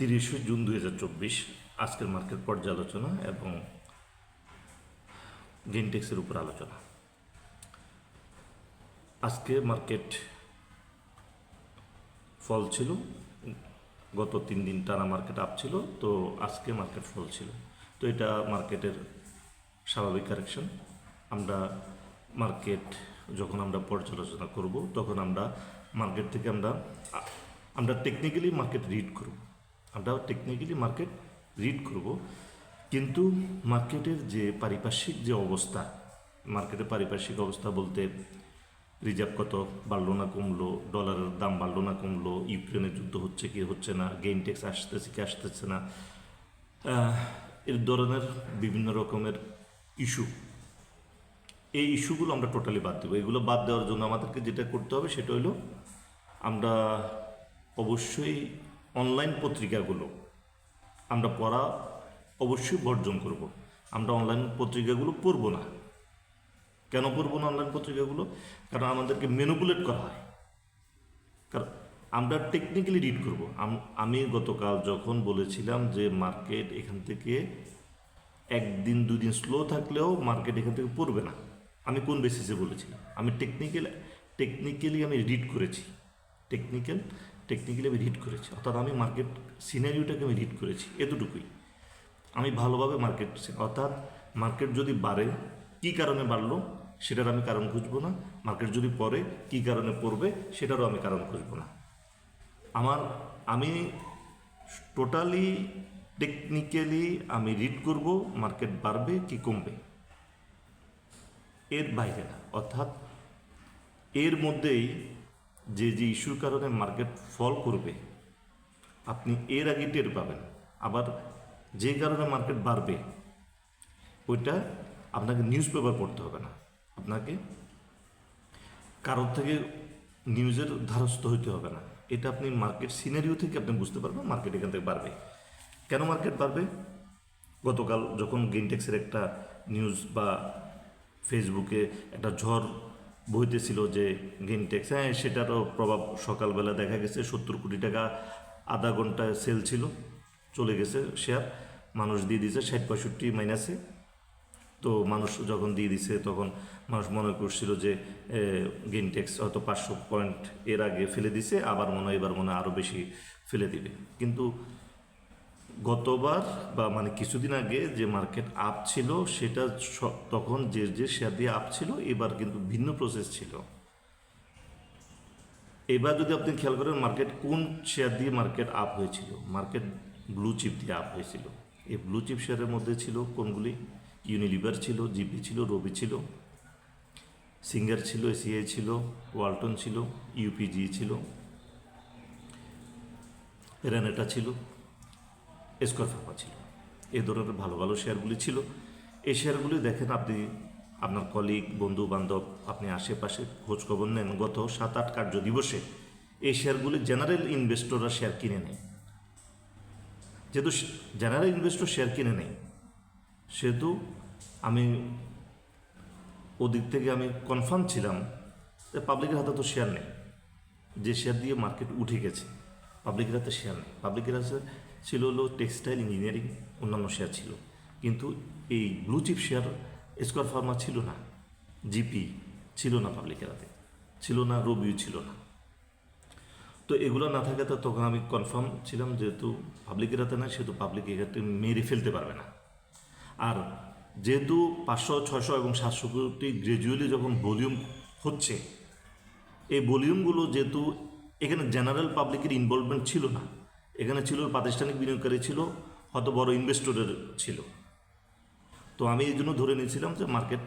তিরিশে জুন দুই হাজার চব্বিশ, আজকের মার্কেট পর্যালোচনা এবং গেনটেক্সের উপর আলোচনা। আজকে মার্কেট ফল ছিল, গত তিন দিন টানা মার্কেট আপ ছিল, তো আজকে মার্কেট ফল ছিল। তো এটা মার্কেটের স্বাভাবিক কারেকশন। আমরা মার্কেট যখন আমরা পর্যালোচনা করব, তখন আমরা মার্কেট থেকে আমরা আমরা টেকনিক্যালি মার্কেট রিড করব। আমরা টেকনিক্যালি মার্কেট রিড করব। কিন্তু মার্কেটের যে পারিপার্শ্বিক যে অবস্থা মার্কেটের পারিপার্শ্বিক অবস্থা বলতে রিজার্ভ কত, বাড়লো না কমলো ডলারের দাম বাড়লো না কমলো ইউক্রেনের যুদ্ধ হচ্ছে কি হচ্ছে না গেইন ট্যাক্স আসতেছে কি আসতেছে না এর ধরনের বিভিন্ন রকমের ইস্যু এই ইস্যুগুলো আমরা টোটালি বাদ দেবো। এগুলো বাদ দেওয়ার জন্য আমাদেরকে যেটা করতে হবে সেটা হলো আমরা অবশ্যই অনলাইন পত্রিকাগুলো আমরা পড়া অবশ্যই বর্জন করব। আমরা অনলাইন পত্রিকাগুলো পড়ব না। কেন পড়ব না অনলাইন পত্রিকাগুলো? কারণ আমাদেরকে ম্যানুপুলেট করা হয়। কারণ আমরা টেকনিক্যালি রিড করব। আমি গতকাল যখন বলেছিলাম যে মার্কেট এখান থেকে একদিন, দুদিন স্লো থাকলেও মার্কেট এখান থেকে পড়বে না। আমি কোন বেসিসে বলেছিলাম? আমি টেকনিক্যাল টেকনিক্যালি আমি রিড করেছি। টেকনিক্যাল টেকনিক্যালি আমি রিড করেছি, অর্থাৎ আমি মার্কেট সিনারিওটাকে আমি রিড করেছি এতটুকুই আমি ভালোভাবে মার্কেট অর্থাৎ মার্কেট যদি বাড়ে, কী কারণে বাড়লো, সেটার আমি কারণ খুঁজবো না। মার্কেট যদি পড়ে, কী কারণে পড়বে, সেটারও আমি কারণ খুঁজবো না। আমার, আমি টোটালি টেকনিক্যালি আমি রিড করব মার্কেট বাড়বে কি কমবে। এর বাইরে না, অর্থাৎ এর মধ্যেই যে যে ইস্যুর কারণে মার্কেট ফল করবে, আপনি এর আগে টের পাবেন। আবার যে কারণে মার্কেট বাড়বে, ওইটা আপনাকে নিউজ পেপার পড়তে হবে না। আপনাকে কারোর থেকে নিউজের ধারস্থ হইতে হবে না। এটা আপনি মার্কেট সিনারিও থেকে আপনি বুঝতে পারবেন মার্কেট এখান থেকে বাড়বে। কেন মার্কেট বাড়বে? গতকাল যখন গেনটেক্সের একটা নিউজ বা ফেসবুকে একটা ঝড় বইতেছিল যে গেনটেক্স হ্যাঁ সেটারও প্রভাব সকালবেলা দেখা গেছে। সত্তর কোটি টাকা আধা ঘন্টায় সেল ছিল, চলে গেছে শেয়ার মানুষ দিয়ে দিয়েছে ষাট পঁয়ষট্টি মাইনাসে তো মানুষ যখন দিয়ে দিছে, তখন মানুষ মনে করছিল যে গেনটেক্স হয়তো পাঁচশো পয়েন্ট এর আগে ফেলে দিছে, আবার মনে হয় এবার মনে হয় আরও বেশি ফেলে দিবে। কিন্তু গতবার বা মানে কিছুদিন আগে যে মার্কেট আপ ছিল, সেটা তখন যে যে শেয়ার দিয়ে আপ ছিল, এবার কিন্তু ভিন্ন প্রসেস ছিল। এবার যদি আপনি খেয়াল করেন মার্কেট কোন শেয়ার দিয়ে মার্কেট আপ হয়েছিল? মার্কেট ব্লু চিপ দিয়ে আপ হয়েছিল। এই ব্লু চিপ শেয়ারের মধ্যে ছিল কোনগুলি? ইউনিলিভার ছিল জিপি ছিল রবি ছিল সিঙ্গার ছিল এসিআই ছিল ওয়ালটন ছিল ইউপিজি ছিল রেনেটা ছিল। স্কোয়ার ফার্মা ছিল। এই ধরনের ভালো ভালো শেয়ারগুলি ছিল। এই শেয়ারগুলি দেখেন আপনি, আপনার কলিগ বন্ধু বান্ধব আপনি আশেপাশে খোঁজ খবর নেন। গত সাত আট কার্য দিবসে এই শেয়ারগুলি জেনারেল ইনভেস্টররা শেয়ার কিনে নেয়। যেহেতু জেনারেল ইনভেস্টর শেয়ার কিনে নেয়, সেহেতু আমি ওদিক থেকে আমি কনফার্ম ছিলাম যে পাবলিকের হাতে তো শেয়ার নেই। যে শেয়ার দিয়ে মার্কেট উঠে গেছে, পাবলিকের হাতে শেয়ার নেই। পাবলিকের হাতে ছিল হলো টেক্সটাইল ইঞ্জিনিয়ারিং অন্যান্য শেয়ার ছিল। কিন্তু এই blue chip share Square pharma ছিল না জিপি ছিল না পাবলিকের হাতে, ছিল না রবিও ছিল না। তো এগুলো না থাকাতে তখন আমি কনফার্ম ছিলাম যেহেতু পাবলিকের হাতে না সেহেতু পাবলিক এক্ষেত্রে মেরে ফেলতে পারবে না। আর যেহেতু পাঁচশো, ছয়শো এবং সাতশো কোটি গ্রাজুয়ালি যখন ভলিউম হচ্ছে, এই ভলিউমগুলো যেহেতু এখানে জেনারেল পাবলিকের ইনভলভমেন্ট ছিল না এখানে ছিল, প্রাতিষ্ঠানিক বিনিয়োগকারী ছিল, হয়তো বড় ইনভেস্টরের ছিল। তো আমি এই জন্য ধরে নিয়েছিলাম যে মার্কেট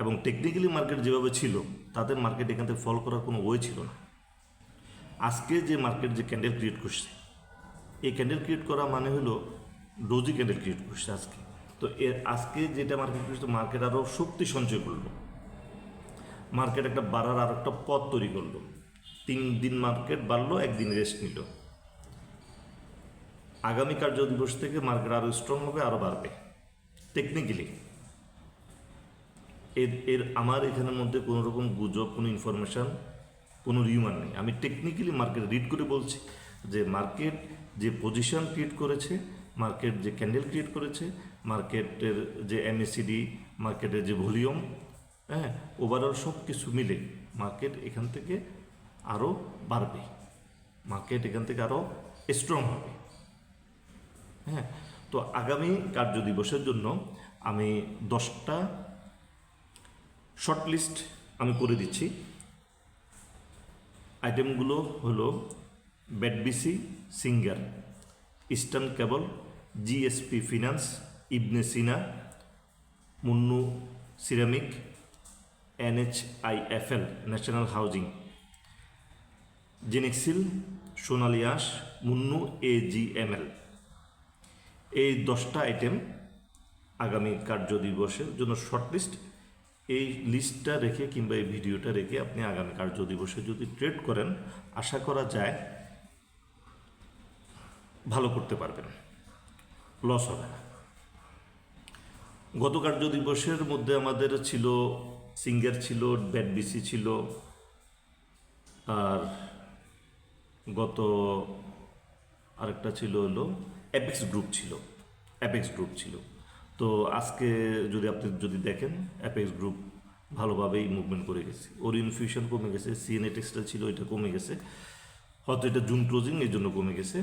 এবং টেকনিক্যালি মার্কেট যেভাবে ছিল, তাতে মার্কেট এখান থেকে ফল করার কোনো ওয়ে ছিল না। আজকে যে মার্কেট যে ক্যান্ডেল ক্রিয়েট করছে, এই ক্যান্ডেল ক্রিয়েট করা মানে হলো ডোজি ক্যান্ডেল ক্রিয়েট করছে আজকে। তো এর আজকে যেটা মার্কেট করছে মার্কেট আরও শক্তি সঞ্চয় করল। মার্কেট একটা বাড়ার আর একটা পথ তৈরি করল। তিন দিন মার্কেট বাড়লো, একদিন রেস্ট নিল। আগামী কার্য দিবস থেকে মার্কেট আরও স্ট্রং হবে আরও বাড়বে। টেকনিক্যালি এর এর, আমার এখানের মধ্যে কোনো রকম গুজব, কোনো ইনফরমেশান কোনো রিউমার নেই। আমি টেকনিক্যালি মার্কেট রিড করে বলছি যে মার্কেট যে পজিশন ক্রিয়েট করেছে মার্কেট যে ক্যান্ডেল ক্রিয়েট করেছে মার্কেটের যে এমএসিডি মার্কেটের যে ভলিউম হ্যাঁ ওভারঅল সব কিছু মিলে মার্কেট এখান থেকে আরও বাড়বে। মার্কেট এখান থেকে আরও স্ট্রং হবে। হ্যাঁ তো আগামী কার্য দিবসের জন্য আমি দশটা শর্ট লিস্ট আমি করে দিচ্ছি। আইটেমগুলো হলো BATBC Singer Eastern cable GSP finance Ibn Sina Monno ceramic NHIFL national housing Genexil সোনালিয়াস Monno AGML এই দশটা আইটেম আগামী কার্য দিবসের জন্য শর্টলিস্ট এই লিস্টটা রেখে কিংবা এই ভিডিওটা রেখে আপনি আগামী কার্য দিবসে যদি ট্রেড করেন, আশা করা যায় ভালো করতে পারবেন। লস হবে না। গত কার্য দিবসের মধ্যে আমাদের ছিল সিঙ্গার ছিল ব্যাট বিসি ছিল, আর গত আরেকটা ছিল হলো অ্যাপেক্স গ্রুপ ছিল অ্যাপেক্স গ্রুপ ছিল। তো আজকে যদি আপনি যদি দেখেন অ্যাপেক্স গ্রুপ ভালোভাবেই মুভমেন্ট করে গেছে। ওর ইনফিউশন কমে গেছে সিএনএ টেক্সটাইল ছিল, এটা কমে গেছে। হয়তো এটা জুন ক্লোজিং এর জন্য কমে গেছে,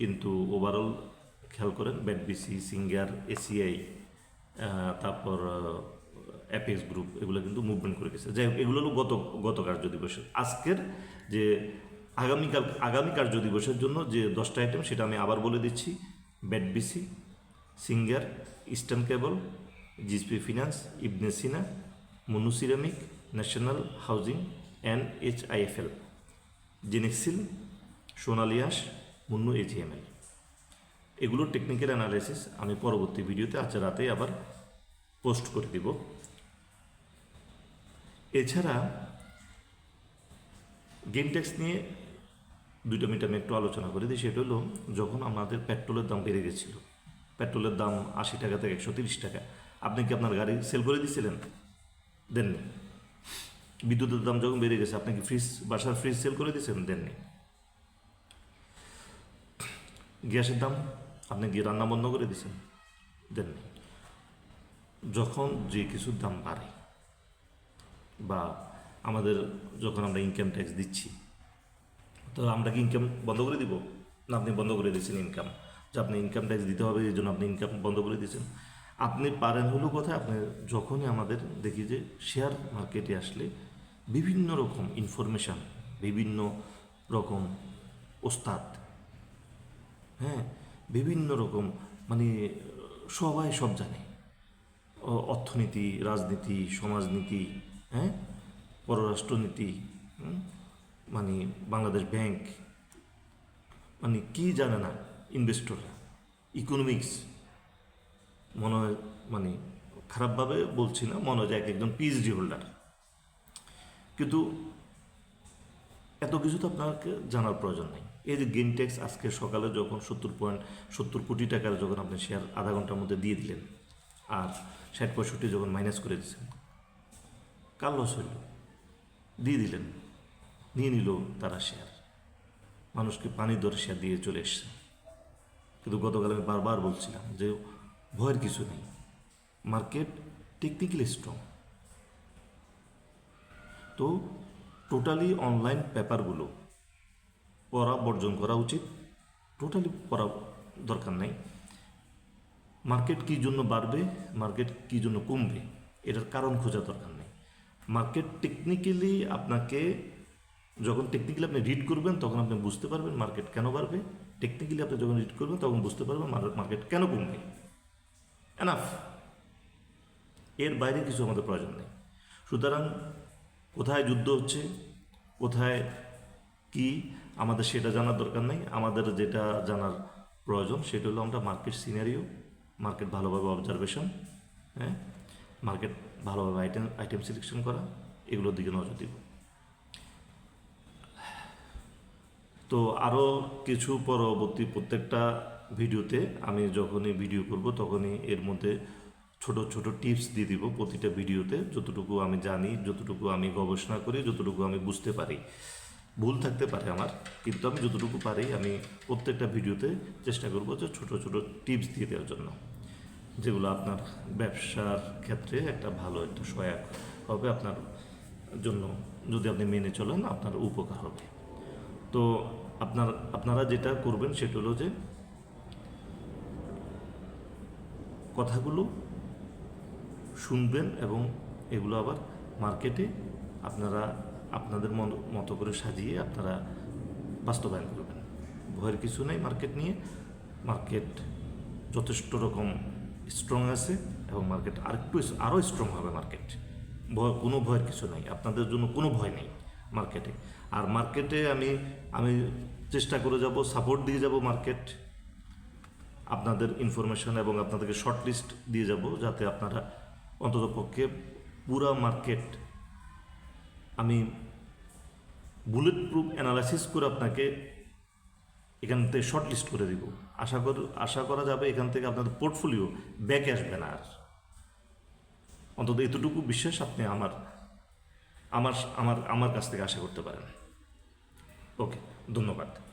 কিন্তু ওভারঅল খেয়াল করেন ব্যাটবিসি সিঙ্গার এসিআই তারপর অ্যাপেক্স গ্রুপ এগুলো কিন্তু মুভমেন্ট করে গেছে। যাই হোক, এগুলো হলো গত গত কার্য দিবসের আজকের যে আগামীকাল, আগামী কার্য দিবসের জন্য যে দশটা আইটেম সেটা আমি আবার বলে দিচ্ছি। BATBC Singer, Eastern cable GSP finance, Ibn Sina Monu ceramic, national housing and H IFL Genexil সোনালিয়াস Monno AGML এগুলোর টেকনিক্যাল অ্যানালাইসিস আমি পরবর্তী ভিডিওতে আজ রাতে আবার পোস্ট করে দিব। এছাড়া গেম ট্যাক্স নিয়ে দুইটা আমি একটু আলোচনা করে দিই, সেটা হলো যখন আমাদের পেট্রোলের দাম বেড়ে গেছিল, পেট্রোলের দাম আশি টাকা থেকে একশো তিরিশ টাকা, আপনি কি আপনার গাড়ি সেল করে দিয়েছিলেন দেননি। বিদ্যুতের দাম যখন বেড়ে গেছে, আপনি কি ফ্রিজ বাসার ফ্রিজ সেল করে দিয়েছেন? দেননি। গ্যাসের দাম, আপনি কি রান্না বন্ধ করে দিয়েছেন? দেননি। যখন যে কিছুর দাম বাড়ে, বা আমাদের যখন আমরা ইনকাম ট্যাক্স দিচ্ছি তো আমরা কি ইনকাম বন্ধ করে দিব? না, আপনি বন্ধ করে দিয়েছেন ইনকাম যে আপনি ইনকাম ট্যাক্স দিতে হবে এই জন্য আপনি ইনকাম বন্ধ করে দিয়েছেন। আপনি পারেন হলো কোথায় আপনি যখনই আমাদের দেখি যে শেয়ার মার্কেটে আসলে বিভিন্ন রকম ইনফরমেশান বিভিন্ন রকম ওস্তাদ হ্যাঁ? বিভিন্ন রকম মানে সবাই সব জানে। অর্থনীতি, রাজনীতি, সমাজনীতি হ্যাঁ? পররাষ্ট্রনীতি মানে বাংলাদেশ ব্যাংক মানে কি জানে না ইনভেস্টররা ইকোনমিক্স মনে হয় মানে খারাপভাবে বলছি না, মনে হয় এক একজন পিএইচডি হোল্ডার কিন্তু এত কিছু তো আপনাকে জানার প্রয়োজন নেই। এই যে গেন ট্যাক্স আজকে সকালে যখন সত্তর পয়েন্ট সত্তর কোটি টাকার যখন আপনি শেয়ার আধা ঘণ্টার মধ্যে দিয়ে দিলেন, আর ষাট পঁয়ষট্টি যখন মাইনাস করে দিচ্ছেন কাল লস হইল? দিয়ে দিলেন। নিয়ে নিল তারা শেয়ার। মানুষকে পানি দরে শেয়ার দিয়ে চলে এসছে। কিন্তু গতকাল আমি বারবার বলছিলাম যে ভয়ের কিছু নেই। মার্কেট টেকনিক্যালি স্ট্রং তো টোটালি অনলাইন পেপারগুলো পড়া বর্জন করা উচিত। টোটালি পড়া দরকার নেই। মার্কেট কী জন্য বাড়বে, মার্কেট কী জন্য কমবে, এটার কারণ খোঁজা দরকার নেই। মার্কেট টেকনিক্যালি আপনাকে যখন টেকনিক্যালি আপনি রিড করবেন, তখন আপনি বুঝতে পারবেন মার্কেট কেন বাড়বে। টেকনিক্যালি আপনি যখন রিড করবেন, তখন বুঝতে পারবেন মার্কেট কেন কমবে। এনাফ এর বাইরে কিছু আমাদের প্রয়োজন নেই। সুতরাং কোথায় যুদ্ধ হচ্ছে, কোথায় কি, আমাদের সেটা জানার দরকার নেই। আমাদের যেটা জানার প্রয়োজন, সেটা হলো আমরা মার্কেট সিনারিও মার্কেট ভালোভাবে অবজারভেশন হ্যাঁ? মার্কেট ভালোভাবে আইটেম আইটেম সিলেকশন করা, এগুলোর দিকে নজর দিব। তো আরও কিছু পরবর্তী প্রত্যেকটা ভিডিওতে আমি যখনই ভিডিও করব, তখনই এর মধ্যে ছোট ছোট টিপস দিয়ে দিব প্রতিটা ভিডিওতে, যতটুকু আমি জানি, যতটুকু আমি গবেষণা করি, যতটুকু আমি বুঝতে পারি। ভুল থাকতে পারে আমার, কিন্তু আমি যতটুকু পারি আমি প্রত্যেকটা ভিডিওতে চেষ্টা করব যে ছোট ছোট টিপস দিয়ে দেওয়ার জন্য, যেগুলো আপনার ব্যবসার ক্ষেত্রে একটা ভালো, একটা সহায়ক হবে আপনার জন্য, যদি আপনি মেনে চলেন, আপনার উপকার হবে। তো আপনার, আপনারা যেটা করবেন সেটা হলো যে কথাগুলো শুনবেন এবং এগুলো আবার মার্কেটে আপনারা, আপনাদের মতো করে সাজিয়ে আপনারা বাস্তবায়ন করবেন। ভয়ের কিছু নেই মার্কেট নিয়ে। মার্কেট যথেষ্ট রকম স্ট্রং আছে এবং মার্কেট আরেকটু আরও স্ট্রং হবে মার্কেট। ভয়, কোনো ভয়ের কিছু নেই। আপনাদের জন্য কোনো ভয় নেই। মার্কেটে আর মার্কেটে আমি আমি চেষ্টা করে যাব সাপোর্ট দিয়ে যাব মার্কেট আপনাদের ইনফরমেশন এবং আপনাদেরকে শর্ট লিস্ট দিয়ে যাব, যাতে আপনারা অন্ততপক্ষে পুরা মার্কেট আমি বুলেট প্রুফ অ্যানালাইসিস করে আপনাকে এখান থেকে শর্ট লিস্ট করে দিব। আশা কর, আশা করা যাবে এখান থেকে আপনাদের পোর্টফোলিও ব্যাকে আসবে না আর। অন্তত এতটুকু বিশ্বাস আপনি আমার আমার আমার আমার কাছ থেকে আশা করতে পারেন। ওকে ধন্যবাদ।